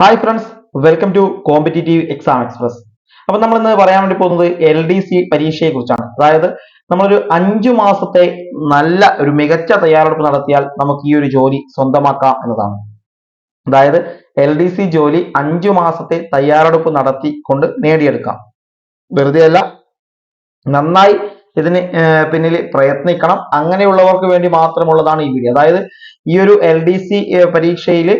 Hi friends welcome to competitive exam express അപ്പൊ നമ്മൾ ഇന്ന് പറയാൻ വേണ്ടി പോകുന്നത് എൽ ഡി സി പരീക്ഷയെ കുറിച്ചാണ്. അതായത് നമ്മളൊരു അഞ്ചു മാസത്തെ നല്ല ഒരു മികച്ച തയ്യാറെടുപ്പ് നടത്തിയാൽ നമുക്ക് ഈ ഒരു ജോലി സ്വന്തമാക്കാം എന്നതാണ്. അതായത് എൽ ഡി സി ജോലി അഞ്ചു മാസത്തെ തയ്യാറെടുപ്പ് നടത്തി കൊണ്ട് നേടിയെടുക്കാം. വെറുതെ അല്ല നന്നായി ഇതിന് പിന്നിൽ പ്രയത്നിക്കണം. അങ്ങനെയുള്ളവർക്ക് വേണ്ടി മാത്രമുള്ളതാണ് ഈ വീഡിയോ. അതായത് ഈ ഒരു എൽ ഡി സി പരീക്ഷയിൽ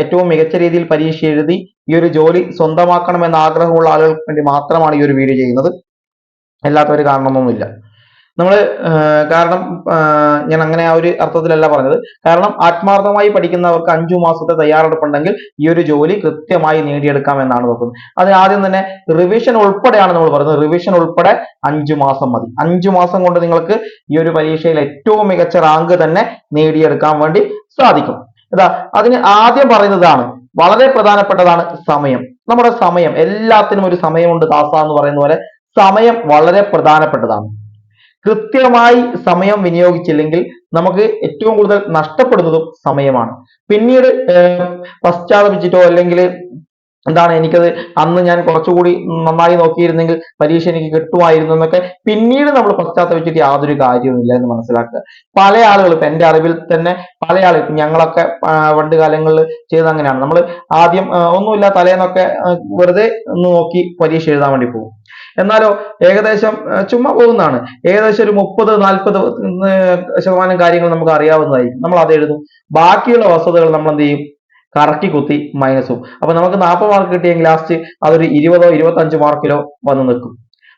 ഏറ്റവും മികച്ച രീതിയിൽ പരീക്ഷ എഴുതി ഈ ഒരു ജോലി സ്വന്തമാക്കണമെന്ന് ആഗ്രഹമുള്ള ആളുകൾക്ക് വേണ്ടി മാത്രമാണ് ഈ ഒരു വീഡിയോ ചെയ്യുന്നത്. അല്ലാത്തൊരു കാരണമൊന്നുമില്ല നമ്മൾ കാരണം ഞാൻ അങ്ങനെ ആ ഒരു അർത്ഥത്തിലല്ല പറഞ്ഞത്. കാരണം ആത്മാർത്ഥമായി പഠിക്കുന്നവർക്ക് അഞ്ചു മാസത്തെ തയ്യാറെടുപ്പുണ്ടെങ്കിൽ ഈ ഒരു ജോലി കൃത്യമായി നേടിയെടുക്കാം എന്നാണ് നോക്കുന്നത് അത് ആദ്യം തന്നെ റിവിഷൻ ഉൾപ്പെടെയാണ് നമ്മൾ പറയുന്നത്. റിവിഷൻ ഉൾപ്പെടെ അഞ്ചു മാസം മതി. അഞ്ചു മാസം കൊണ്ട് നിങ്ങൾക്ക് ഈ ഒരു പരീക്ഷയിൽ ഏറ്റവും മികച്ച റാങ്ക് തന്നെ നേടിയെടുക്കാൻ വേണ്ടി സാധിക്കും. ഇതാ അതിന് ആദ്യം പറയുന്നതാണ് വളരെ പ്രധാനപ്പെട്ടതാണ് സമയം. നമ്മുടെ സമയം എല്ലാത്തിനും ഒരു സമയമുണ്ട് ദാസ എന്ന് പറയുന്ന പോലെ സമയം വളരെ പ്രധാനപ്പെട്ടതാണ്. കൃത്യമായി സമയം വിനിയോഗിച്ചില്ലെങ്കിൽ നമുക്ക് ഏറ്റവും കൂടുതൽ നഷ്ടപ്പെടുന്നതും സമയമാണ്. പിന്നീട് പശ്ചാത്തപിച്ചിട്ടോ അല്ലെങ്കിൽ എന്താണ് എനിക്കത് അന്ന് ഞാൻ കുറച്ചുകൂടി നന്നായി നോക്കിയിരുന്നെങ്കിൽ പരീക്ഷ എനിക്ക് കിട്ടുമായിരുന്നു എന്നൊക്കെ പിന്നീട് നമ്മൾ പശ്ചാത്തപിച്ചിട്ട് യാതൊരു കാര്യവുമില്ല എന്ന് മനസ്സിലാക്കുക. പല ആളുകൾ എന്റെ അറിവിൽ തന്നെ പല ആളുകൾ ഞങ്ങളൊക്കെ പണ്ട് കാലങ്ങളിൽ ചെയ്തത് അങ്ങനെയാണ്. നമ്മൾ ആദ്യം ഒന്നുമില്ല തലേന്നൊക്കെ വെറുതെ ഒന്ന് നോക്കി പരീക്ഷ എഴുതാൻ വേണ്ടി പോകും. എന്നാലോ ഏകദേശം ചുമ്മാ പോകുന്നതാണ്. ഏകദേശം ഒരു മുപ്പത് നാൽപ്പത് ശതമാനം കാര്യങ്ങൾ നമുക്ക് അറിയാവുന്നതായിരിക്കും. നമ്മൾ അത് എഴുതും. ബാക്കിയുള്ള വസ്തുതകൾ നമ്മൾ എന്ത് ചെയ്യും? കറക്കി കുത്തി മൈനസും അപ്പൊ നമുക്ക് നാൽപ്പത് മാർക്ക് കിട്ടിയെങ്കിൽ ലാസ്റ്റ് അതൊരു ഇരുപതോ ഇരുപത്തഞ്ച് മാർക്കിലോ വന്ന് നിൽക്കും.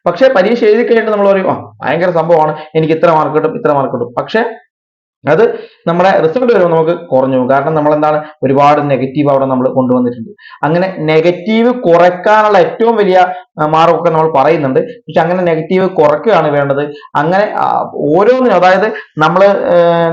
പക്ഷെ പരീക്ഷ എഴുതി കഴിഞ്ഞിട്ട് നമ്മൾ പറയും ആ ഭയങ്കര സംഭവമാണ്. എനിക്ക് ഇത്ര മാർക്ക് കിട്ടും ഇത്ര മാർക്ക് കിട്ടും. പക്ഷെ അത് നമ്മുടെ റിസൾട്ട് വരുമ്പോൾ നമുക്ക് കുറഞ്ഞു കാരണം നമ്മൾ എന്താണ് ഒരുപാട് നെഗറ്റീവ് അവിടെ നമ്മൾ കൊണ്ടുവന്നിട്ടുണ്ട്. അങ്ങനെ നെഗറ്റീവ് കുറയ്ക്കാനുള്ള ഏറ്റവും വലിയ മാർക്കൊക്കെ നമ്മൾ പറയുന്നുണ്ട്. പക്ഷെ അങ്ങനെ നെഗറ്റീവ് കുറയ്ക്കുകയാണ് വേണ്ടത്. അങ്ങനെ ഓരോന്നിനും അതായത് നമ്മൾ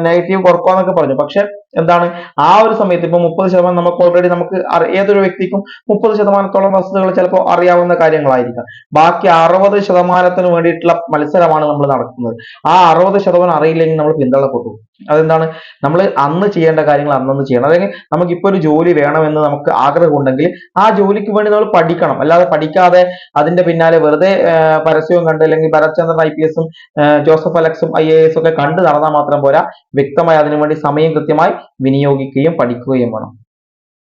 നെഗറ്റീവ് കുറക്കാന്നൊക്കെ പറഞ്ഞു. പക്ഷെ എന്താണ് ആ ഒരു സമയത്ത് ഇപ്പൊ മുപ്പത് ശതമാനം നമുക്ക് ഓൾറെഡി നമുക്ക് ഏതൊരു വ്യക്തിക്കും മുപ്പത് ശതമാനത്തോളം വസ്തുതകൾ ചിലപ്പോൾ അറിയാവുന്ന കാര്യങ്ങളായിരിക്കാം. ബാക്കി അറുപത് ശതമാനത്തിന് വേണ്ടിയിട്ടുള്ള മത്സരമാണ് നമ്മൾ നടക്കുന്നത് ആ അറുപത് ശതമാനം അറിയില്ലെങ്കിൽ നമ്മൾ പിന്തള്ളപ്പെട്ടു. അതെന്താണ് നമ്മൾ അന്ന് ചെയ്യേണ്ട കാര്യങ്ങൾ അന്നന്ന് ചെയ്യണം. അല്ലെങ്കിൽ നമുക്ക് ഇപ്പൊ ഒരു ജോലി വേണമെന്ന് നമുക്ക് ആഗ്രഹമുണ്ടെങ്കിൽ ആ ജോലിക്ക് വേണ്ടി നമ്മൾ പഠിക്കണം. അല്ലാതെ പഠിക്കാതെ അതിന്റെ പിന്നാലെ വെറുതെ പരസ്യവും കണ്ട് അല്ലെങ്കിൽ ഭരത്ചന്ദ്രൻ ഐ പി എസും ജോസഫ് അലക്സും ഐ എ എസ് ഒക്കെ കണ്ടു നടന്നാൽ മാത്രം പോരാ. വ്യക്തമായി അതിനുവേണ്ടി സമയം കൃത്യമായി വിനിയോഗിക്കുകയും പഠിക്കുകയും വേണം.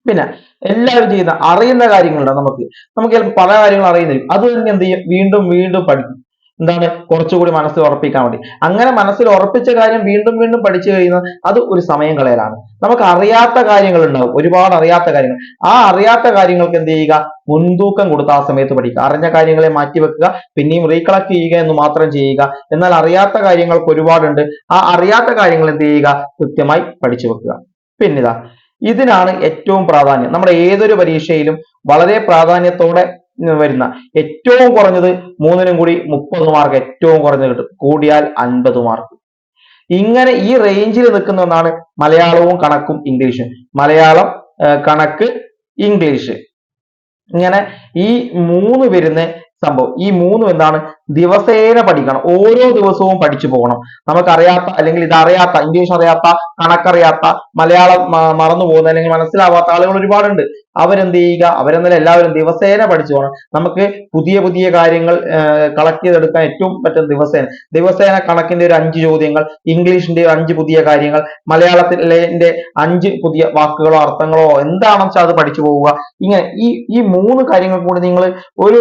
പിന്നെ എല്ലാവരും ചെയ്യുന്ന അറിയുന്ന കാര്യങ്ങളുണ്ട് നമുക്ക്. നമുക്ക് ചിലപ്പോൾ പല കാര്യങ്ങളും അറിയുന്നില്ല അത് തന്നെ എന്ത് ചെയ്യും? വീണ്ടും വീണ്ടും പഠിക്കും. എന്താണ്? കുറച്ചുകൂടി മനസ്സിൽ ഉറപ്പിക്കാൻ വേണ്ടി. അങ്ങനെ മനസ്സിൽ ഉറപ്പിച്ച കാര്യം വീണ്ടും വീണ്ടും പഠിച്ചു കഴിയുന്നത് അത് ഒരു സമയം കളയലാണ് നമുക്ക് അറിയാത്ത കാര്യങ്ങൾ ഉണ്ടാവും ഒരുപാട് അറിയാത്ത കാര്യങ്ങൾ. ആ അറിയാത്ത കാര്യങ്ങൾക്ക് എന്ത് ചെയ്യുക? മുൻതൂക്കം കൊടുത്ത് ആ സമയത്ത് പഠിക്കുക. അറിഞ്ഞ കാര്യങ്ങളെ മാറ്റി വെക്കുക. പിന്നെയും റീകളക്ട് ചെയ്യുക എന്ന് മാത്രം ചെയ്യുക. എന്നാൽ അറിയാത്ത കാര്യങ്ങൾക്ക് ഒരുപാടുണ്ട്. ആ അറിയാത്ത കാര്യങ്ങൾ എന്ത് ചെയ്യുക? കൃത്യമായി പഠിച്ചു വെക്കുക. പിന്നിതാ ഇതിനാണ് ഏറ്റവും പ്രാധാന്യം. നമ്മുടെ ഏതൊരു പരീക്ഷയിലും വളരെ പ്രാധാന്യത്തോടെ വരുന്ന ഏറ്റവും കുറഞ്ഞത് മൂന്നിനും കൂടി മുപ്പത് മാർക്ക് ഏറ്റവും കുറഞ്ഞത് കിട്ടും. കൂടിയാൽ അൻപത് മാർക്ക് ഇങ്ങനെ ഈ റേഞ്ചിൽ നിൽക്കുന്ന ഒന്നാണ് മലയാളവും കണക്കും ഇംഗ്ലീഷും മലയാളം കണക്ക് ഇംഗ്ലീഷ് ഇങ്ങനെ ഈ മൂന്ന് വരുന്ന സംഭവം. ഈ മൂന്നും എന്താണ്? ദിവസേന പഠിക്കണം. ഓരോ ദിവസവും പഠിച്ചു പോകണം. നമുക്കറിയാത്ത അല്ലെങ്കിൽ ഇത് അറിയാത്ത ഇംഗ്ലീഷ് അറിയാത്ത കണക്കറിയാത്ത മലയാളം മറന്നു പോകുന്ന അല്ലെങ്കിൽ മനസ്സിലാവാത്ത ആളുകൾ ഒരുപാടുണ്ട്. അവരെന്ത് ചെയ്യുക? അവരെന്നല്ല എല്ലാവരും ദിവസേന പഠിച്ചു പോകണം. നമുക്ക് പുതിയ പുതിയ കാര്യങ്ങൾ കളക്ട് ചെയ്തെടുക്കാൻ ഏറ്റവും പറ്റും ദിവസേന. ദിവസേന കണക്കിന്റെ ഒരു അഞ്ച് ചോദ്യങ്ങൾ ഇംഗ്ലീഷിന്റെ അഞ്ച് പുതിയ കാര്യങ്ങൾ മലയാളത്തിലെ അഞ്ച് പുതിയ വാക്കുകളോ അർത്ഥങ്ങളോ എന്താണെന്ന് വെച്ചാൽ അത് പഠിച്ചു പോവുക. ഇങ്ങനെ ഈ ഈ മൂന്ന് കാര്യങ്ങൾ കൂടി നിങ്ങൾ ഒരു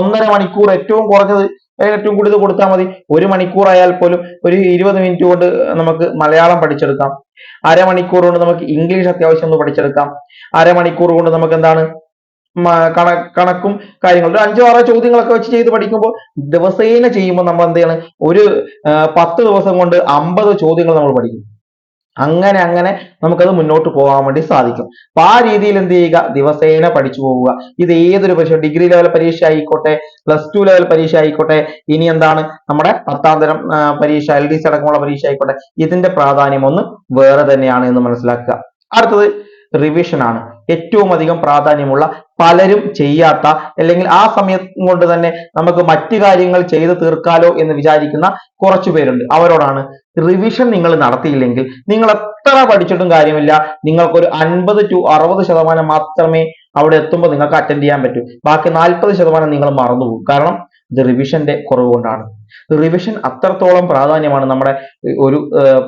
ഒന്നര മണിക്കൂർ ഏറ്റവും കുറഞ്ഞത് ഏറ്റവും കൂടുതൽ കൊടുത്താൽ മതി. ഒരു മണിക്കൂർ ആയാൽ പോലും ഒരു ഇരുപത് മിനിറ്റ് കൊണ്ട് നമുക്ക് മലയാളം പഠിച്ചെടുക്കാം. അരമണിക്കൂർ കൊണ്ട് നമുക്ക് ഇംഗ്ലീഷ് അത്യാവശ്യം ഒന്ന് പഠിച്ചെടുക്കാം. അരമണിക്കൂർ കൊണ്ട് നമുക്ക് എന്താണ്? കണ കണക്കും കാര്യങ്ങളും. ഒരു അഞ്ചോ ആറോ ചോദ്യങ്ങളൊക്കെ വെച്ച് ചെയ്ത് പഠിക്കുമ്പോൾ ദിവസേന ചെയ്യുമ്പോൾ നമ്മൾ എന്ത് ചെയ്യണം? ഒരു പത്ത് ദിവസം കൊണ്ട് അമ്പത് ചോദ്യങ്ങൾ നമ്മൾ പഠിക്കും. അങ്ങനെ അങ്ങനെ നമുക്കത് മുന്നോട്ട് പോകാൻ വേണ്ടി സാധിക്കും. അപ്പൊ ആ രീതിയിൽ എന്ത് ചെയ്യുക? ദിവസേന പഠിച്ചു പോവുക. ഇത് ഏതൊരു പരീക്ഷ ഡിഗ്രി ലെവൽ പരീക്ഷ ആയിക്കോട്ടെ പ്ലസ് ടു ലെവൽ പരീക്ഷ ആയിക്കോട്ടെ ഇനി എന്താണ്? നമ്മുടെ പത്താം തരം പരീക്ഷ എൽ ഡി സി അടക്കമുള്ള പരീക്ഷ ആയിക്കോട്ടെ. ഇതിന്റെ പ്രാധാന്യം ഒന്ന് വേറെ തന്നെയാണ് എന്ന് മനസ്സിലാക്കുക. അടുത്തത് റിവിഷൻ ആണ്. ഏറ്റവും അധികം പ്രാധാന്യമുള്ള പലരും ചെയ്യാത്ത അല്ലെങ്കിൽ ആ സമയം കൊണ്ട് തന്നെ നമുക്ക് മറ്റു കാര്യങ്ങൾ ചെയ്തു തീർക്കാലോ എന്ന് വിചാരിക്കുന്ന കുറച്ചു പേരുണ്ട്. അവരോടാണ് റിവിഷൻ നിങ്ങൾ നടത്തിയില്ലെങ്കിൽ നിങ്ങൾ എത്ര പഠിച്ചിട്ടും കാര്യമില്ല. നിങ്ങൾക്കൊരു അൻപത് ടു അറുപത് ശതമാനം മാത്രമേ അവിടെ എത്തുമ്പോൾ നിങ്ങൾക്ക് അറ്റൻഡ് ചെയ്യാൻ പറ്റൂ. ബാക്കി നാൽപ്പത് ശതമാനം നിങ്ങൾ മറന്നുപോകും. കാരണം ഇത് റിവിഷന്റെ കുറവ് കൊണ്ടാണ്. റിവിഷൻ അത്രത്തോളം പ്രാധാന്യമാണ് നമ്മുടെ ഒരു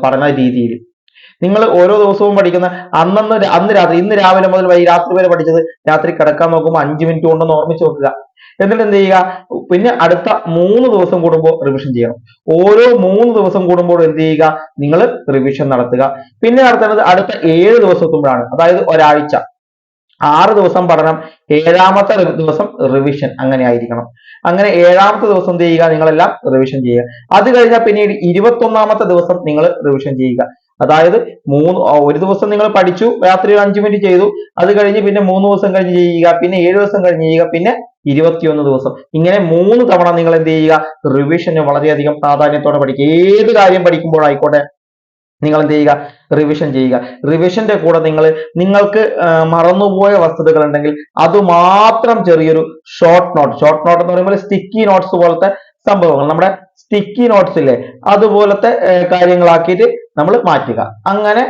പഠന രീതിയിൽ. നിങ്ങൾ ഓരോ ദിവസവും പഠിക്കുന്ന അന്നന്ന് അന്ന് രാത്രി ഇന്ന് രാവിലെ മുതൽ വൈ രാത്രി വരെ പഠിച്ചത് രാത്രി കിടക്കാൻ നോക്കുമ്പോൾ അഞ്ച് മിനിറ്റ് കൊണ്ടൊന്ന് ഓർമ്മിച്ച് വെക്കുക എന്നിട്ട് എന്ത് ചെയ്യുക? പിന്നെ അടുത്ത മൂന്ന് ദിവസം കൂടുമ്പോൾ റിവിഷൻ ചെയ്യണം. ഓരോ മൂന്ന് ദിവസം കൂടുമ്പോൾ എന്ത് ചെയ്യുക? നിങ്ങൾ റിവിഷൻ നടത്തുക. പിന്നെ നടത്തേണ്ടത് അടുത്ത ഏഴ് ദിവസത്തുമ്പോഴാണ് അതായത് ഒരാഴ്ച. ആറ് ദിവസം പഠനം ഏഴാമത്തെ ദിവസം റിവിഷൻ അങ്ങനെ ആയിരിക്കണം. അങ്ങനെ ഏഴാമത്തെ ദിവസം എന്ത് ചെയ്യുക? നിങ്ങളെല്ലാം റിവിഷൻ ചെയ്യുക. അത് കഴിഞ്ഞാൽ പിന്നീട് ഇരുപത്തൊന്നാമത്തെ ദിവസം നിങ്ങൾ റിവിഷൻ ചെയ്യുക. അതായത് മൂന്ന് ഒരു ദിവസം നിങ്ങൾ പഠിച്ചു രാത്രി ഒരു അഞ്ചു മിനിറ്റ് ചെയ്തു അത് കഴിഞ്ഞ് പിന്നെ മൂന്ന് ദിവസം കഴിഞ്ഞ് ചെയ്യുക പിന്നെ ഏഴ് ദിവസം കഴിഞ്ഞ് ചെയ്യുക പിന്നെ ഇരുപത്തിയൊന്ന് ദിവസം. ഇങ്ങനെ മൂന്ന് തവണ നിങ്ങൾ എന്ത് ചെയ്യുക? റിവിഷന് വളരെയധികം പ്രാധാന്യത്തോടെ പഠിക്കുക. ഏത് കാര്യം പഠിക്കുമ്പോഴായിക്കോട്ടെ നിങ്ങൾ എന്ത് ചെയ്യുക? റിവിഷൻ ചെയ്യുക. റിവിഷന്റെ കൂടെ നിങ്ങൾ നിങ്ങൾക്ക് മറന്നുപോയ വസ്തുതകൾ ഉണ്ടെങ്കിൽ അത് മാത്രം ചെറിയൊരു ഷോർട്ട് നോട്ട് ഷോർട്ട് നോട്ട് എന്ന് പറയുമ്പോൾ സ്റ്റിക്കി നോട്ട്സ് പോലത്തെ സംഭവങ്ങൾ നമ്മുടെ സ്റ്റിക്കി നോട്ട്സ് ഇല്ലേ? അതുപോലത്തെ കാര്യങ്ങളാക്കിയിട്ട് നമ്മൾ മാറ്റുക. അങ്ങനെ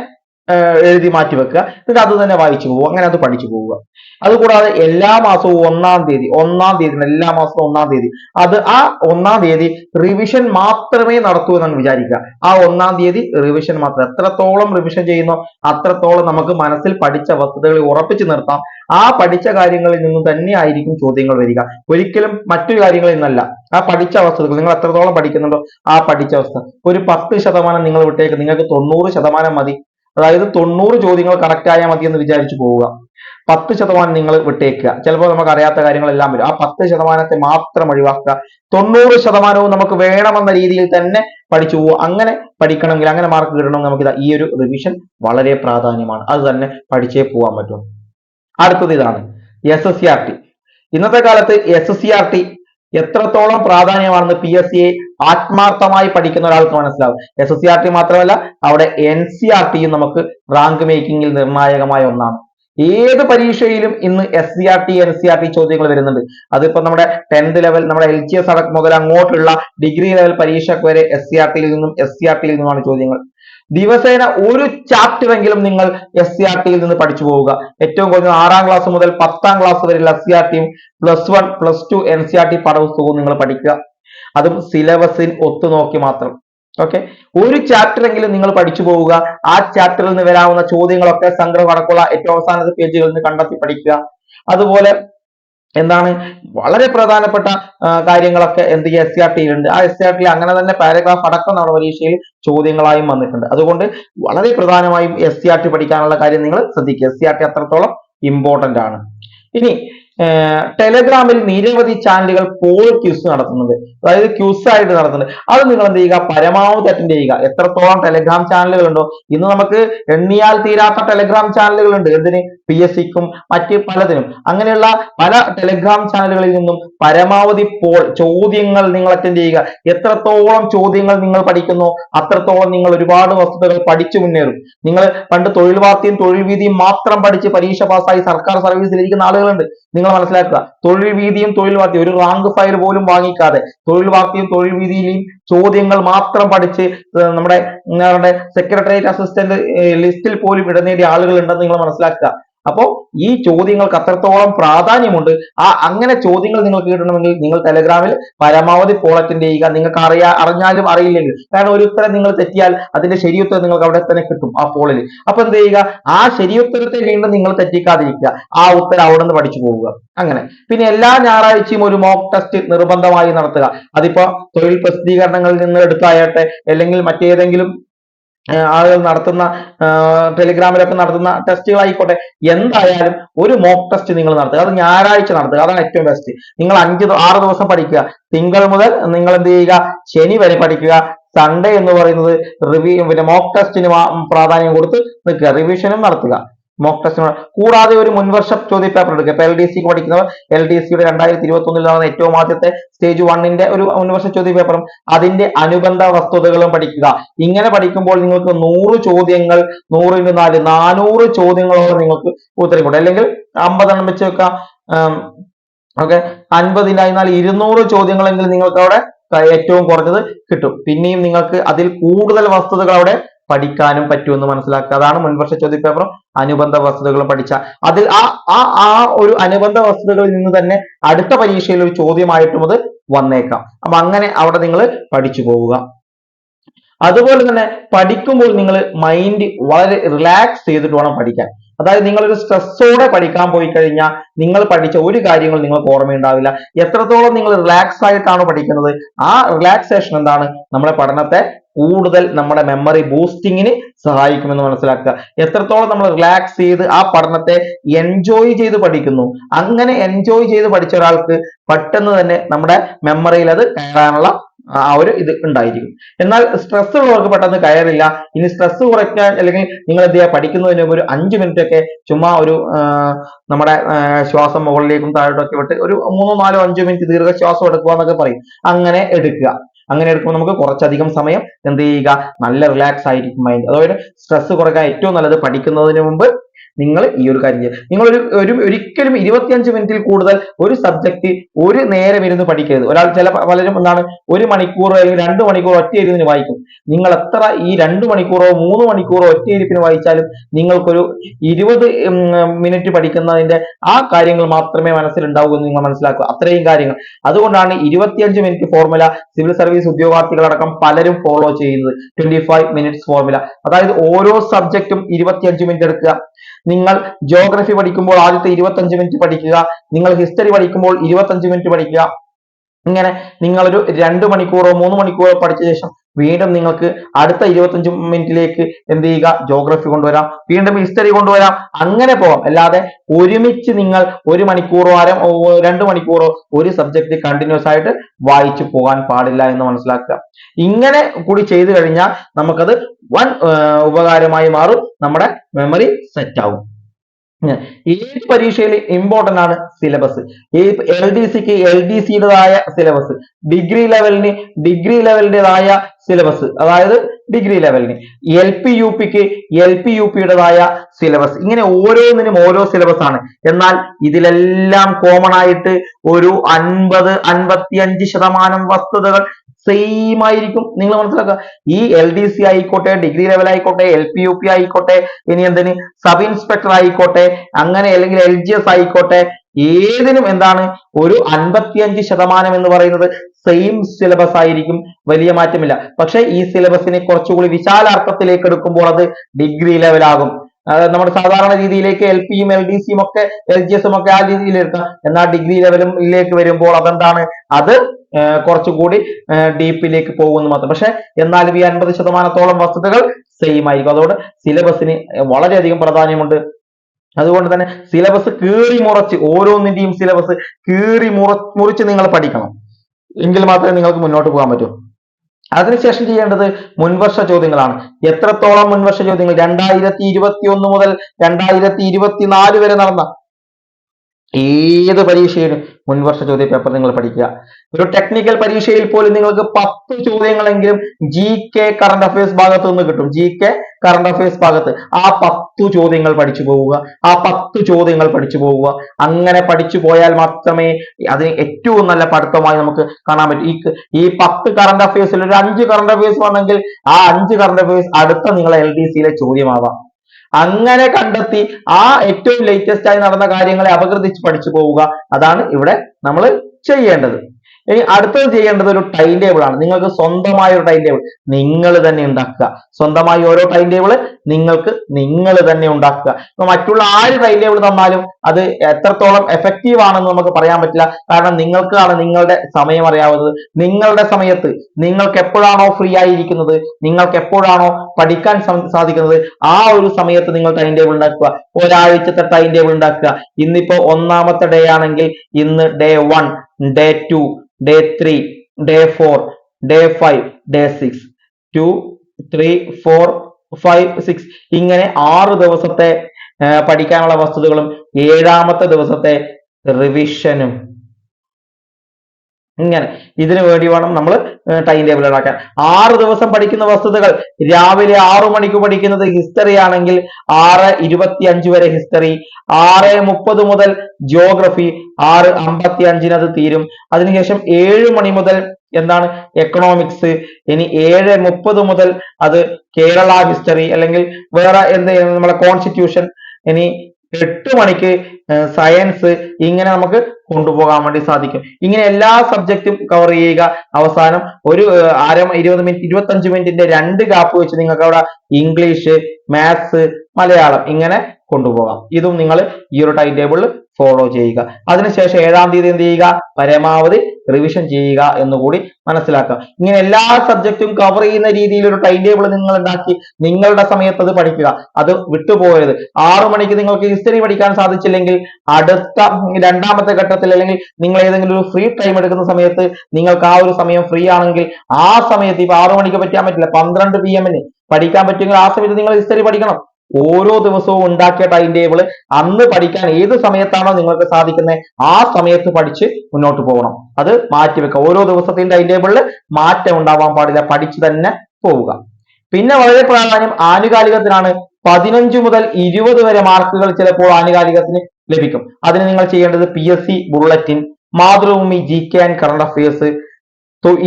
എഴുതി മാറ്റി വെക്കുക. എന്നിട്ട് അത് തന്നെ വായിച്ചു പോവുക. അങ്ങനെ അത് പഠിച്ചു പോവുക. അതുകൂടാതെ എല്ലാ മാസവും ഒന്നാം തീയതി ഒന്നാം തീയതി എല്ലാ മാസവും ഒന്നാം തീയതി. അത് ആ ഒന്നാം തീയതി റിവിഷൻ മാത്രമേ നടത്തൂ എന്നാണ് വിചാരിക്കുക. ആ ഒന്നാം തീയതി റിവിഷൻ മാത്രം. എത്രത്തോളം റിവിഷൻ ചെയ്യുന്നോ അത്രത്തോളം നമുക്ക് മനസ്സിൽ പഠിച്ച വസ്തുതകൾ ഉറപ്പിച്ചു നിർത്താം. ആ പഠിച്ച കാര്യങ്ങളിൽ നിന്ന് തന്നെ ആയിരിക്കും ചോദ്യങ്ങൾ വരിക. ഒരിക്കലും മറ്റു കാര്യങ്ങളിൽ നിന്നല്ല. ആ പഠിച്ച വസ്തുതകൾ നിങ്ങൾ എത്രത്തോളം പഠിക്കുന്നുണ്ടോ ആ പഠിച്ച വസ്തു ഒരു പത്ത് ശതമാനം നിങ്ങൾ വിട്ടേക്ക്. നിങ്ങൾക്ക് തൊണ്ണൂറ് ശതമാനം മതി. അതായത് തൊണ്ണൂറ് ചോദ്യങ്ങൾ കറക്റ്റ് ആയാൽ മതി എന്ന് വിചാരിച്ചു പോവുക. പത്ത് ശതമാനം നിങ്ങൾ വിട്ടേക്കുക. ചിലപ്പോൾ നമുക്ക് അറിയാത്ത കാര്യങ്ങളെല്ലാം വരും. ആ പത്ത് ശതമാനത്തെ മാത്രം ഒഴിവാക്കുക. തൊണ്ണൂറ് ശതമാനവും നമുക്ക് വേണമെന്ന രീതിയിൽ തന്നെ പഠിച്ചു പോവുക. അങ്ങനെ പഠിക്കണമെങ്കിൽ അങ്ങനെ മാർക്ക് കിട്ടണമെങ്കിൽ നമുക്ക് ഈ ഒരു റിവിഷൻ വളരെ പ്രാധാന്യമാണ്. അത് തന്നെ പഠിച്ചേ പോകാൻ പറ്റും. അടുത്തത് ഇതാണ് S S C R T ഇന്നത്തെ കാലത്ത് S S C R T എത്രത്തോളം പ്രാധാന്യമാണെന്ന് പി എസ് സിയെ ആത്മാർത്ഥമായി പഠിക്കുന്ന ഒരാൾക്ക് മനസ്സിലാവും. S S C R T മാത്രമല്ല അവിടെ എൻ സി ആർ ടിയും നമുക്ക് റാങ്ക് മേക്കിങ്ങിൽ നിർണായകമായ ഒന്നാണ്. ഏത് പരീക്ഷയിലും ഇന്ന് S C R T N C R T ചോദ്യങ്ങൾ വരുന്നുണ്ട്. അതിപ്പോ നമ്മുടെ ടെൻത്ത് ലെവൽ നമ്മുടെ എൽ ജി എസ് അടക്കം മുതൽ അങ്ങോട്ടുള്ള ഡിഗ്രി ലെവൽ പരീക്ഷയ്ക്ക് വരെ എസ് സി ആർ ടിയിൽ നിന്നും എസ് സി ആർ ടിയിൽ നിന്നുമാണ് ചോദ്യങ്ങൾ. ദിവസേന ഒരു ചാപ്റ്റർ എങ്കിലും നിങ്ങൾ എസ് സി ആർ ടിയിൽ നിന്ന് പഠിച്ചു പോവുക. ഏറ്റവും കുറഞ്ഞ ആറാം ക്ലാസ് മുതൽ പത്താം ക്ലാസ് വരെയുള്ള എസ് സി ആർ ടിയും plus one plus two N C R T പാഠപുസ്തകവും നിങ്ങൾ പഠിക്കുക. അതും സിലബസിൽ ഒത്തു നോക്കി മാത്രം. ഓക്കെ ഒരു ചാപ്റ്റർ എങ്കിലും നിങ്ങൾ പഠിച്ചു പോവുക. ആ ചാപ്റ്ററിൽ നിന്ന് വരാവുന്ന ചോദ്യങ്ങളൊക്കെ സംഗ്രഹം അടക്കമുള്ള ഏറ്റവും അവസാനത്തെ പേജുകളിൽ നിന്ന് കണ്ടെത്തി പഠിക്കുക. അതുപോലെ എന്താണ്? വളരെ പ്രധാനപ്പെട്ട കാര്യങ്ങളൊക്കെ എന്ത് ചെയ്യുക? എസ് ആർ ടിയിലുണ്ട് ആ എസ് ആർ ടി അങ്ങനെ തന്നെ പാരഗ്രാഫ് അടക്കം നമ്മുടെ പരീക്ഷയിൽ ചോദ്യങ്ങളായും വന്നിട്ടുണ്ട്. അതുകൊണ്ട് വളരെ പ്രധാനമായും എസ് സി ആർ ടി പഠിക്കാനുള്ള കാര്യം നിങ്ങൾ ശ്രദ്ധിക്കുക. എസ് സി ആർ ടി അത്രത്തോളം ഇമ്പോർട്ടന്റ് ആണ്. ഇനി ടെലഗ്രാമിൽ നിരവധി ചാനലുകൾ പോൾ ക്യൂസ് നടത്തുന്നത് അതായത് ക്യൂസ് ആയിട്ട് നടത്തുന്നുണ്ട്. അത് നിങ്ങൾ എന്ത് ചെയ്യുക? പരമാവധി അറ്റൻഡ് ചെയ്യുക. എത്രത്തോളം ടെലഗ്രാം ചാനലുകൾ ഉണ്ടോ? ഇന്ന് നമുക്ക് എണ്ണിയാൽ തീരാത്ത ടെലഗ്രാം ചാനലുകൾ ഉണ്ട്. എന്തിന്? പി എസ് സിക്കും മറ്റ് പലതിനും. അങ്ങനെയുള്ള പല ടെലിഗ്രാം ചാനലുകളിൽ നിന്നും പരമാവധി പോൾ ചോദ്യങ്ങൾ നിങ്ങൾ അറ്റൻഡ് ചെയ്യുക. എത്രത്തോളം ചോദ്യങ്ങൾ നിങ്ങൾ പഠിക്കുന്നു അത്രത്തോളം നിങ്ങൾ ഒരുപാട് വസ്തുതകൾ പഠിച്ചു മുന്നേറും. നിങ്ങൾ പണ്ട് തൊഴിൽ വാർത്തയും തൊഴിൽ വീതിയും മാത്രം പഠിച്ച് പരീക്ഷ പാസ്സായി സർക്കാർ സർവീസിൽ ഇരിക്കുന്ന ആളുകളുണ്ട്. നിങ്ങൾ മനസ്സിലാക്കുക തൊഴിൽ വീതിയും തൊഴിൽ വാർത്തയും ഒരു റാങ്ക് ഫയൽ പോലും വാങ്ങിക്കാതെ തൊഴിൽ വാർത്തയും തൊഴിൽ വീതിയിലെയും ചോദ്യങ്ങൾ മാത്രം പഠിച്ച് നമ്മുടെ സെക്രട്ടേറിയറ്റ് അസിസ്റ്റന്റ് ലിസ്റ്റിൽ പോലും ഇടം നേടിയ ആളുകൾ ഉണ്ടെന്ന് നിങ്ങൾ മനസ്സിലാക്കുക. അപ്പോ ഈ ചോദ്യങ്ങൾക്ക് അത്രത്തോളം പ്രാധാന്യമുണ്ട്. ആ അങ്ങനെ ചോദ്യങ്ങൾ നിങ്ങൾ കിട്ടണമെങ്കിൽ നിങ്ങൾ ടെലഗ്രാമിൽ പരമാവധി പോൾ അറ്റൻഡ് ചെയ്യുക. നിങ്ങൾക്ക് അറിയാ അറിഞ്ഞാലും അറിയില്ലെങ്കിൽ. കാരണം ഒരു ഉത്തരം നിങ്ങൾ തെറ്റിയാൽ അതിന്റെ ശരിയുത്തരം നിങ്ങൾക്ക് അവിടെ തന്നെ കിട്ടും ആ പോളിൽ അപ്പൊ എന്ത് ചെയ്യുക? ആ ശരിയുത്തരത്തെ വീണ്ടും നിങ്ങൾ തെറ്റിക്കാതിരിക്കുക. ആ ഉത്തരം അവിടെ നിന്ന് പഠിച്ചു പോവുക. അങ്ങനെ. പിന്നെ എല്ലാ ഞായറാഴ്ചയും ഒരു മോക്ക് ടെസ്റ്റ് നിർബന്ധമായി നടത്തുക. അതിപ്പോ തൊഴിൽ പ്രസിദ്ധീകരണങ്ങളിൽ നിന്ന് എടുത്തായട്ടെ അല്ലെങ്കിൽ മറ്റേതെങ്കിലും ആളുകൾ നടത്തുന്ന ടെലിഗ്രാമിലൊക്കെ നടത്തുന്ന ടെസ്റ്റുകൾ ആയിക്കോട്ടെ എന്തായാലും ഒരു മോക്ക് ടെസ്റ്റ് നിങ്ങൾ നടത്തുക. അത് ഞായറാഴ്ച നടത്തുക. അതാണ് ഏറ്റവും ബെസ്റ്റ് നിങ്ങൾ അഞ്ച് ആറ് ദിവസം പഠിക്കുക. തിങ്കൾ മുതൽ നിങ്ങൾ എന്ത് ചെയ്യുക? ശനി വരെ പഠിക്കുക. സൺഡേ എന്ന് പറയുന്നത് റിവ്യൂ പിന്നെ മോക്ക് ടെസ്റ്റിന് പ്രാധാന്യം കൊടുത്ത് നിൽക്കുക. റിവിഷനും നടത്തുക. മോക്ക് ടെസ്റ്റ് കൂടാതെ ഒരു മുൻവർഷ ചോദ്യ പേപ്പർ എടുക്കുക. ഇപ്പൊ എൽ ഡി സിക്ക് പഠിക്കുന്നവർ എൽ ഡി സിയുടെ രണ്ടായിരത്തി ഇരുപത്തി ഒന്നിൽ നടന്ന ഏറ്റവും ആദ്യത്തെ സ്റ്റേജ് വണ്ണിന്റെ ഒരു മുൻവർഷ ചോദ്യ പേപ്പറും അതിന്റെ അനുബന്ധ വസ്തുതകളും പഠിക്കുക. ഇങ്ങനെ പഠിക്കുമ്പോൾ നിങ്ങൾക്ക് നൂറ് ചോദ്യങ്ങൾ നൂറിന് നാല് നാനൂറ് ചോദ്യങ്ങളോട് നിങ്ങൾക്ക് ഉത്തരം കൊടുക്കും അല്ലെങ്കിൽ അമ്പതെണ്ണം വെച്ച് വെക്കാം. ഓക്കെ. അൻപതിനായി നാല് ഇരുന്നൂറ് ചോദ്യങ്ങളെങ്കിലും നിങ്ങൾക്ക് അവിടെ ഏറ്റവും കുറഞ്ഞത് കിട്ടും. പിന്നെയും നിങ്ങൾക്ക് അതിൽ കൂടുതൽ വസ്തുതകൾ അവിടെ പഠിക്കാനും പറ്റുമെന്ന് മനസ്സിലാക്കുക. അതാണ് മുൻവർഷ ചോദ്യപേപ്പറും അനുബന്ധ വസ്തുതകളും പഠിച്ച. അതിൽ ആ ആ ആ ഒരു അനുബന്ധ വസ്തുതകളിൽ നിന്ന് തന്നെ അടുത്ത പരീക്ഷയിൽ ഒരു ചോദ്യമായിട്ടും അത് വന്നേക്കാം. അപ്പൊ അങ്ങനെ അവിടെ നിങ്ങൾ പഠിച്ചു പോവുക. അതുപോലെ തന്നെ പഠിക്കുമ്പോൾ നിങ്ങൾ മൈൻഡ് വളരെ റിലാക്സ് ചെയ്തിട്ട് വേണം പഠിക്കാൻ. അതായത് നിങ്ങളൊരു സ്ട്രെസ്സോടെ പഠിക്കാൻ പോയി കഴിഞ്ഞാൽ നിങ്ങൾ പഠിച്ച ഒരു കാര്യങ്ങളും നിങ്ങൾക്ക് ഓർമ്മയുണ്ടാവില്ല. എത്രത്തോളം നിങ്ങൾ റിലാക്സ് ആയിട്ടാണ് പഠിക്കുന്നത്? ആ റിലാക്സേഷൻ എന്താണ്? നമ്മുടെ പഠനത്തെ കൂടുതൽ നമ്മുടെ മെമ്മറി ബൂസ്റ്റിങ്ങിന് സഹായിക്കുമെന്ന് മനസ്സിലാക്കുക. എത്രത്തോളം നമ്മൾ റിലാക്സ് ചെയ്ത് ആ പഠനത്തെ എൻജോയ് ചെയ്ത് പഠിക്കുന്നു. അങ്ങനെ എൻജോയ് ചെയ്ത് പഠിച്ച ഒരാൾക്ക് പെട്ടെന്ന് തന്നെ നമ്മുടെ മെമ്മറിയിൽ അത് കയറാനുള്ള ആ ഒരു ഇത് ഉണ്ടായിരിക്കും. എന്നാൽ സ്ട്രെസ് ഉള്ളവർക്ക് പെട്ടെന്ന് കയറില്ല. ഇനി സ്ട്രെസ് കുറയ്ക്കാൻ അല്ലെങ്കിൽ നിങ്ങൾ എന്ത് ചെയ്യുക? പഠിക്കുന്നതിന് ഒരു അഞ്ച് മിനിറ്റ് ഒക്കെ ചുമ്മാ ഒരു നമ്മുടെ ശ്വാസം മുകളിലേക്കും താഴോട്ടൊക്കെ വിട്ട് ഒരു മൂന്നോ നാലോ അഞ്ചോ മിനിറ്റ് ദീർഘശ്വാസം എടുക്കുക എന്നൊക്കെ പറയും. അങ്ങനെ എടുക്കുക. അങ്ങനെ എടുക്കുമ്പോൾ നമുക്ക് കുറച്ചധികം സമയം എന്ത് ചെയ്യുക? നല്ല റിലാക്സ് ആയിരിക്കും മൈൻഡ് അതായത് സ്ട്രെസ് കുറയ്ക്കാൻ ഏറ്റവും നല്ലത് പഠിക്കുന്നതിന് മുമ്പ് നിങ്ങൾ ഈ ഒരു കാര്യം നിങ്ങൾ ഒരു ഒരു ഒരിക്കലും ഇരുപത്തിയഞ്ച് മിനിറ്റിൽ കൂടുതൽ ഒരു സബ്ജക്ട് ഒരു നേരം ഇരുന്ന് പഠിക്കരുത്. ഒരാൾ ചില പലരും എന്താണ് ഒരു മണിക്കൂറോ അല്ലെങ്കിൽ രണ്ട് മണിക്കൂറോ ഒറ്റ ഇരുന്ന് വായിക്കും. നിങ്ങൾ എത്ര ഈ രണ്ട് മണിക്കൂറോ മൂന്ന് മണിക്കൂറോ ഒറ്റ ഇരിപ്പിന് വായിച്ചാലും നിങ്ങൾക്കൊരു ഇരുപത് മിനിറ്റ് പഠിക്കുന്നതിന്റെ ആ കാര്യങ്ങൾ മാത്രമേ മനസ്സിലുണ്ടാവൂ എന്ന് നിങ്ങൾ മനസ്സിലാക്കുക. അത്രയും കാര്യങ്ങൾ. അതുകൊണ്ടാണ് ഇരുപത്തിയഞ്ച് മിനിറ്റ് ഫോർമുല സിവിൽ സർവീസ് ഉദ്യോഗാർത്ഥികളടക്കം പലരും ഫോളോ ചെയ്യുന്നത്. ട്വന്റി ഫൈവ് മിനിറ്റ്സ് ഫോർമുല അതായത് ഓരോ സബ്ജക്റ്റും ഇരുപത്തിയഞ്ച് മിനിറ്റ് എടുക്കുക. നിങ്ങൾ ജോഗ്രഫി പഠിക്കുമ്പോൾ ആദ്യത്തെ ഇരുപത്തഞ്ച് മിനിറ്റ് പഠിക്കുക. നിങ്ങൾ ഹിസ്റ്ററി പഠിക്കുമ്പോൾ ഇരുപത്തഞ്ച് മിനിറ്റ് പഠിക്കുക. ഇങ്ങനെ നിങ്ങളൊരു രണ്ട് മണിക്കൂറോ മൂന്ന് മണിക്കൂറോ പഠിച്ച ശേഷം വീണ്ടും നിങ്ങൾക്ക് അടുത്ത ഇരുപത്തഞ്ച് മിനിറ്റിലേക്ക് എന്ത് ചെയ്യുക? ജോഗ്രഫി കൊണ്ടുവരാം. വീണ്ടും ഹിസ്റ്ററി കൊണ്ടുവരാം. അങ്ങനെ പോവാം. അല്ലാതെ ഒരുമിച്ച് നിങ്ങൾ ഒരു മണിക്കൂറോ അര രണ്ട് മണിക്കൂറോ ഒരു സബ്ജക്റ്റ് കണ്ടിന്യൂസ് ആയിട്ട് വായിച്ചു പോകാൻ പാടില്ല എന്ന് മനസ്സിലാക്കുക. ഇങ്ങനെ കൂടി ചെയ്തു കഴിഞ്ഞാൽ നമുക്കത് വൻ ഉപകാരമായി മാറും. നമ്മുടെ മെമ്മറി സെറ്റ് ആവും. ഏത് പരീക്ഷയിൽ ഇമ്പോർട്ടന്റ് ആണ് സിലബസ് ഈ എൽ ഡി സിക്ക് എൽ ഡി സിയുടേതായ സിലബസ് ഡിഗ്രി ലെവലിന് ഡിഗ്രി ലെവലിന്റെതായ സിലബസ് അതായത് ഡിഗ്രി ലെവലിന് എൽ പി യു പിക്ക് എൽ പി യു പിയുടേതായ സിലബസ് ഇങ്ങനെ ഓരോന്നിനും ഓരോ സിലബസ് ആണ്. എന്നാൽ ഇതിലെല്ലാം കോമൺ ആയിട്ട് ഒരു അൻപത് അൻപത്തിയഞ്ച് ശതമാനം വസ്തുതകൾ സെയിം ആയിരിക്കും. നിങ്ങൾ മനസ്സിലാക്കുക. ഈ എൽ ഡി സി ആയിക്കോട്ടെ ഡിഗ്രി ലെവൽ ആയിക്കോട്ടെ എൽ പി യു പി ആയിക്കോട്ടെ ഇനി എന്തിന്? സബ് ഇൻസ്പെക്ടർ ആയിക്കോട്ടെ അങ്ങനെ അല്ലെങ്കിൽ എൽ ജി എസ് ആയിക്കോട്ടെ ഏതിനും എന്താണ്? ഒരു അൻപത്തിയഞ്ച് ശതമാനം എന്ന് പറയുന്നത് സെയിം സിലബസ് ആയിരിക്കും. വലിയ മാറ്റമില്ല. പക്ഷേ ഈ സിലബസിനെ കുറച്ചുകൂടി വിശാലാർത്ഥത്തിലേക്ക് എടുക്കുമ്പോൾ അത് ഡിഗ്രി അതായത് നമ്മുടെ സാധാരണ രീതിയിലേക്ക് എൽ പിയും എൽ ഡി സിയും ഒക്കെ എൽ ജി എസും ഒക്കെ ആ രീതിയിൽ എടുക്കാം എന്നാൽ ഡിഗ്രി ലെവലിലേക്ക് വരുമ്പോൾ അതെന്താണ്? അത് കുറച്ചുകൂടി ഡീപ്പിലേക്ക് പോകുമെന്ന് മാത്രം. പക്ഷെ എന്നാലും ഈ അൻപത് ശതമാനത്തോളം വസ്തുതകൾ സെയിം ആയിരിക്കും. അതുകൊണ്ട് സിലബസിന് വളരെയധികം പ്രാധാന്യമുണ്ട്. അതുകൊണ്ട് തന്നെ സിലബസ് കീറി മുറച്ച് ഓരോന്നിന്റെയും സിലബസ് കീറി മുറ മുറിച്ച് നിങ്ങൾ പഠിക്കണം. എങ്കിൽ മാത്രമേ നിങ്ങൾക്ക് മുന്നോട്ട് പോകാൻ പറ്റൂ. അതിനുശേഷം ചെയ്യേണ്ടത് മുൻവർഷ ചോദ്യങ്ങളാണ്. എത്രത്തോളം മുൻവർഷ ചോദ്യങ്ങൾ? രണ്ടായിരത്തി ഇരുപത്തി ഒന്ന് മുതൽ രണ്ടായിരത്തി ഇരുപത്തിനാല് വരെ നടന്ന ഏത് പരീക്ഷയിലും മുൻവർഷ ചോദ്യ പേപ്പർ നിങ്ങൾ പഠിക്കുക? ഒരു ടെക്നിക്കൽ പരീക്ഷയിൽ പോലും നിങ്ങൾക്ക് പത്ത് ചോദ്യങ്ങളെങ്കിലും ജി കെ കറണ്ട് അഫയേഴ്സ് ഭാഗത്ത് നിന്ന് കിട്ടും. ജി കെ കറണ്ട് അഫയേഴ്സ് ഭാഗത്ത്. ആ പത്തു ചോദ്യങ്ങൾ പഠിച്ചു പോവുക. ആ പത്ത് ചോദ്യങ്ങൾ പഠിച്ചു പോവുക. അങ്ങനെ പഠിച്ചു പോയാൽ മാത്രമേ അതിന് ഏറ്റവും നല്ല പഠിത്തമായി നമുക്ക് കാണാൻ പറ്റൂ. ഈ ഈ പത്ത് കറണ്ട് അഫയേഴ്സിൽ ഒരു അഞ്ച് കറണ്ട് അഫയേഴ്സ് വന്നെങ്കിൽ ആ അഞ്ച് കറണ്ട് അഫയേഴ്സ് അടുത്ത നിങ്ങളെ എൽ ഡി സിയിലെ ചോദ്യമാവാം. അങ്ങനെ കണ്ടെത്തി ആ ഏറ്റവും ലേറ്റസ്റ്റ് ആയി നടന്ന കാര്യങ്ങളെ അപഗ്രഥിച്ച് പഠിച്ചു പോവുക. അതാണ് ഇവിടെ നമ്മൾ ചെയ്യേണ്ടത്. ഇനി അടുത്തത് ചെയ്യേണ്ടത് ഒരു ടൈം ടേബിൾ ആണ്. നിങ്ങൾക്ക് സ്വന്തമായ ഒരു ടൈം ടേബിൾ നിങ്ങൾ തന്നെ ഉണ്ടാക്കുക. സ്വന്തമായി ഓരോ ടൈം ടേബിൾ നിങ്ങൾക്ക് നിങ്ങൾ തന്നെ ഉണ്ടാക്കുക. ഇപ്പൊ മറ്റുള്ള ആര് ടൈം ടേബിൾ തന്നാലും അത് എത്രത്തോളം എഫക്റ്റീവ് ആണെന്ന് നമുക്ക് പറയാൻ പറ്റില്ല. കാരണം നിങ്ങൾക്കാണ് നിങ്ങളുടെ സമയം അറിയാവുന്നത്. നിങ്ങളുടെ സമയത്ത് നിങ്ങൾക്ക് എപ്പോഴാണോ ഫ്രീ ആയിരിക്കുന്നത് നിങ്ങൾക്ക് എപ്പോഴാണോ പഠിക്കാൻ സാധിക്കുന്നത് ആ ഒരു സമയത്ത് നിങ്ങൾ ടൈം ടേബിൾ ഉണ്ടാക്കുക. ഒരാഴ്ചത്തെ ടൈം ടേബിൾ ഉണ്ടാക്കുക. ഇന്നിപ്പോ ഒന്നാമത്തെ ഡേ ആണെങ്കിൽ ഇന്ന് day one day two day three day four day five day six two three four five six ഇങ്ങനെ ആറ് ദിവസത്തെ പഠിക്കാനുള്ള വസ്തുതകളും ഏഴാമത്തെ ദിവസത്തെ റിവിഷനും ഇങ്ങനെ. ഇതിനു വേണ്ടി വേണം നമ്മൾ ടൈം ടേബിൾ ഉണ്ടാക്കാൻ ആറ് ദിവസം പഠിക്കുന്ന വസ്തുതകൾ രാവിലെ ആറു മണിക്ക് പഠിക്കുന്നത് ഹിസ്റ്ററി ആണെങ്കിൽ ആറ് ഇരുപത്തി അഞ്ച് വരെ ഹിസ്റ്ററി ആറ് മുപ്പത് മുതൽ ജിയോഗ്രഫി ആറ് അമ്പത്തി അഞ്ചിന് അത് തീരും. അതിനുശേഷം ഏഴ് മണി മുതൽ എന്താണ്? എക്കണോമിക്സ് ഇനി ഏഴ് മുപ്പത് മുതൽ അത് കേരള ഹിസ്റ്ററി അല്ലെങ്കിൽ വേറെ എന്ത് നമ്മളെ കോൺസ്റ്റിറ്റ്യൂഷൻ ഇനി എട്ട് മണിക്ക് സയൻസ് ഇങ്ങനെ നമുക്ക് കൊണ്ടുപോകാൻ വേണ്ടി സാധിക്കും. ഇങ്ങനെ എല്ലാ സബ്ജക്റ്റും കവർ ചെയ്യുക. അവസാനം ഒരു അര ഇരുപത് മിനിറ്റ് ഇരുപത്തഞ്ച് മിനിറ്റിന്റെ രണ്ട് ഗ്യാപ്പ് വെച്ച് നിങ്ങൾക്ക് അവിടെ ഇംഗ്ലീഷ് മാത്സ് മലയാളം ഇങ്ങനെ കൊണ്ടുപോകാം. ഇതും നിങ്ങൾ ഈ ഒരു ടൈം ടേബിളിൽ ഫോളോ ചെയ്യുക. അതിനുശേഷം ഏഴാം തീയതി എന്ത് ചെയ്യുക? പരമാവധി റിവിഷൻ ചെയ്യുക എന്ന് കൂടി മനസ്സിലാക്കുക. ഇങ്ങനെ എല്ലാ സബ്ജക്റ്റും കവർ ചെയ്യുന്ന രീതിയിൽ ഒരു ടൈം ടേബിൾ നിങ്ങൾ ഉണ്ടാക്കി നിങ്ങളുടെ സമയത്ത് അത് പഠിക്കുക. അത് വിട്ടുപോകരുത് ആറു മണിക്ക് നിങ്ങൾക്ക് ഹിസ്റ്ററി പഠിക്കാൻ സാധിച്ചില്ലെങ്കിൽ അടുത്ത രണ്ടാമത്തെ ഘട്ടത്തിൽ അല്ലെങ്കിൽ നിങ്ങൾ ഏതെങ്കിലും ഒരു ഫ്രീ ടൈം എടുക്കുന്ന സമയത്ത് നിങ്ങൾക്ക് ആ ഒരു സമയം ഫ്രീ ആണെങ്കിൽ ആ സമയത്ത് ഇപ്പൊ ആറു മണിക്ക് പറ്റാൻ പറ്റില്ല. പന്ത്രണ്ട് പി എമ്മിന് പഠിക്കാൻ പറ്റുമെങ്കിൽ ആ സമയത്ത് നിങ്ങൾ ഹിസ്റ്ററി പഠിക്കണം. ഓരോ ദിവസവും ഉണ്ടാക്കിയ ടൈം ടേബിൾ അന്ന് പഠിക്കാൻ ഏത് സമയത്താണോ നിങ്ങൾക്ക് സാധിക്കുന്നത് ആ സമയത്ത് പഠിച്ച് മുന്നോട്ട് പോകണം. അത് മാറ്റിവെക്കുക ഓരോ ദിവസത്തെയും ടൈം ടേബിളിൽ മാറ്റം ഉണ്ടാവാൻ പാടില്ല. പഠിച്ചു തന്നെ പോവുക. പിന്നെ വളരെ പ്രാധാന്യം ആനുകാലികത്തിനാണ്. പതിനഞ്ച് മുതൽ ഇരുപത് വരെ മാർക്കുകൾ ചിലപ്പോൾ ആനുകാലികത്തിന് ലഭിക്കും. അതിന് നിങ്ങൾ ചെയ്യേണ്ടത് P S C bulletin Mathrubhumi G K and current affairs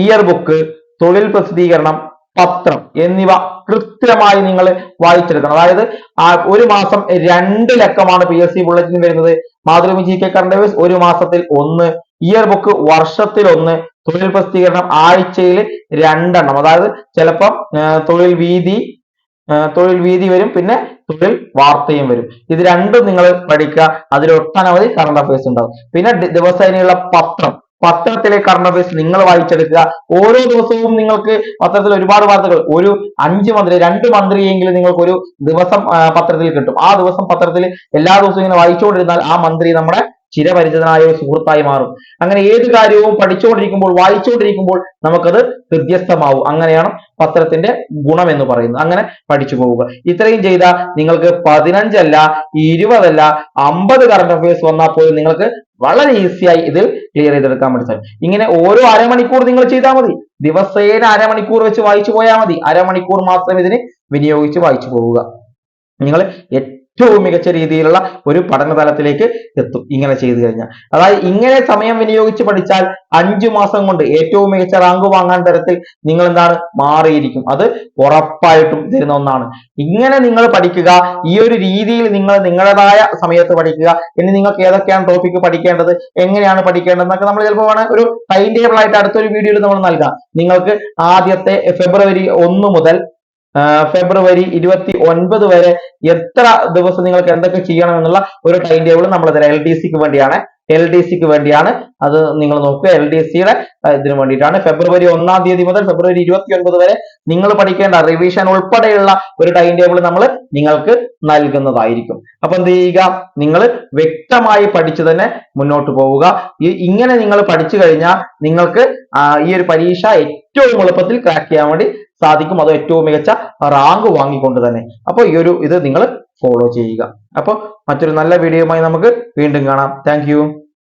year book തൊഴിൽ പ്രസിദ്ധീകരണം പത്രം എന്നിവ കൃത്യമായി നിങ്ങൾ വായിച്ചെടുക്കണം. അതായത് ഒരു മാസം രണ്ട് ലക്കമാണ് പി എസ് സി ബുള്ളറ്റിൻ വരുന്നത്. Mathrubhumi G K current affairs ഒരു മാസത്തിൽ ഒന്ന് ഇയർ ബുക്ക് വർഷത്തിൽ ഒന്ന് തൊഴിൽ പ്രസിദ്ധീകരണം ആഴ്ചയിൽ രണ്ടെണ്ണം. അതായത് ചിലപ്പം തൊഴിൽ വീതി തൊഴിൽ വീതി വരും പിന്നെ തൊഴിൽ വാർത്തയും വരും. ഇത് രണ്ടും നിങ്ങൾ പഠിക്കുക. അതിൽ ഒട്ടനവധി കറണ്ട് അഫയേഴ്സ് ഉണ്ടാവും. പിന്നെ ദിവസേനയുള്ള പത്രം. പത്രത്തിലെ കറണ്ട് അഫയേഴ്സ് നിങ്ങൾ വായിച്ചെടുക്കുക. ഓരോ ദിവസവും നിങ്ങൾക്ക് പത്രത്തിൽ ഒരുപാട് വാർത്തകൾ. ഒരു അഞ്ച് മന്ത്രി രണ്ട് മന്ത്രിയെങ്കിലും നിങ്ങൾക്ക് ഒരു ദിവസം പത്രത്തിൽ കിട്ടും. ആ ദിവസം പത്രത്തിൽ എല്ലാ ദിവസവും ഇങ്ങനെ വായിച്ചുകൊണ്ടിരുന്നാൽ ആ മന്ത്രി നമ്മുടെ ചിരപരിചിതനായ ഒരു സുഹൃത്തായി മാറും. അങ്ങനെ ഏത് കാര്യവും പഠിച്ചുകൊണ്ടിരിക്കുമ്പോൾ വായിച്ചുകൊണ്ടിരിക്കുമ്പോൾ നമുക്കത് ഹൃദ്യസ്ഥമാവും അങ്ങനെയാണ് പത്രത്തിന്റെ ഗുണം എന്ന് പറയുന്നത്. അങ്ങനെ പഠിച്ചു പോവുക. ഇത്രയും ചെയ്താൽ നിങ്ങൾക്ക് പതിനഞ്ചല്ല ഇരുപതല്ല അമ്പത് കറണ്ട് അഫയേഴ്സ് വന്നാൽ പോലും നിങ്ങൾക്ക് വളരെ ഈസിയായി ഇതിൽ ക്ലിയർ ചെയ്തെടുക്കാൻ വേണ്ടി സാധിക്കും. ഇങ്ങനെ ഓരോ അരമണിക്കൂർ നിങ്ങൾ ചെയ്താൽ മതി. ദിവസേന അരമണിക്കൂർ വെച്ച് വായിച്ചു പോയാൽ മതി. അരമണിക്കൂർ മാത്രം ഇതിന് വിനിയോഗിച്ച് വായിച്ചു പോവുക. നിങ്ങൾ ഏറ്റവും മികച്ച രീതിയിലുള്ള ഒരു പഠന തലത്തിലേക്ക് എത്തും. ഇങ്ങനെ ചെയ്തു കഴിഞ്ഞാൽ. അതായത് ഇങ്ങനെ സമയം വിനിയോഗിച്ച് പഠിച്ചാൽ അഞ്ചു മാസം കൊണ്ട് ഏറ്റവും മികച്ച റാങ്ക് വാങ്ങാൻ തരത്തിൽ നിങ്ങൾ എന്താണ്? മാറിയിരിക്കും. അത് ഉറപ്പായിട്ടും തരുന്ന ഒന്നാണ്. ഇങ്ങനെ നിങ്ങൾ പഠിക്കുക ഈ ഒരു രീതിയിൽ നിങ്ങൾ നിങ്ങളുടേതായ സമയത്ത് പഠിക്കുക ഇനി നിങ്ങൾക്ക് ഏതൊക്കെയാണ് ടോപ്പിക്ക് പഠിക്കേണ്ടത് എങ്ങനെയാണ് പഠിക്കേണ്ടത് എന്നൊക്കെ നമ്മൾ ചിലപ്പോൾ വേണേൽ ഒരു ടൈം ടേബിൾ ആയിട്ട് അടുത്തൊരു വീഡിയോയിൽ നമ്മൾ നൽകാം. നിങ്ങൾക്ക് ആദ്യത്തെ ഫെബ്രുവരി ഒന്ന് മുതൽ ഫെബ്രുവരി ഇരുപത്തി ഒൻപത് വരെ എത്ര ദിവസം നിങ്ങൾക്ക് എന്തൊക്കെ ചെയ്യണം എന്നുള്ള ഒരു ടൈം ടേബിൾ നമ്മൾ തരാം. എൽ ഡി സിക്ക് വേണ്ടിയാണ്. എൽ ഡി സിക്ക് വേണ്ടിയാണ് അത് നിങ്ങൾ നോക്കുക. എൽ ഡി സിയുടെ ഇതിന് വേണ്ടിയിട്ടാണ്. ഫെബ്രുവരി ഒന്നാം തീയതി മുതൽ ഫെബ്രുവരി ഇരുപത്തി ഒൻപത് വരെ നിങ്ങൾ പഠിക്കേണ്ട റിവിഷൻ ഉൾപ്പെടെയുള്ള ഒരു ടൈം ടേബിൾ നമ്മൾ നിങ്ങൾക്ക് നൽകുന്നതായിരിക്കും. അപ്പൊ എന്ത് ചെയ്യുക? നിങ്ങൾ വ്യക്തമായി പഠിച്ചു തന്നെ മുന്നോട്ട് പോവുക. ഇങ്ങനെ നിങ്ങൾ പഠിച്ചു കഴിഞ്ഞാൽ നിങ്ങൾക്ക് ഈ ഒരു പരീക്ഷ ഏറ്റവും എളുപ്പത്തിൽ ക്രാക്ക് ചെയ്യാൻ വേണ്ടി സാധിക്കും. അത് ഏറ്റവും മികച്ച റാങ്ക് വാങ്ങിക്കൊണ്ട് തന്നെ. അപ്പോൾ ഈ ഒരു ഇത് നിങ്ങൾ ഫോളോ ചെയ്യുക. അപ്പോൾ മറ്റൊരു നല്ല വീഡിയോയുമായി നമുക്ക് വീണ്ടും കാണാം. താങ്ക്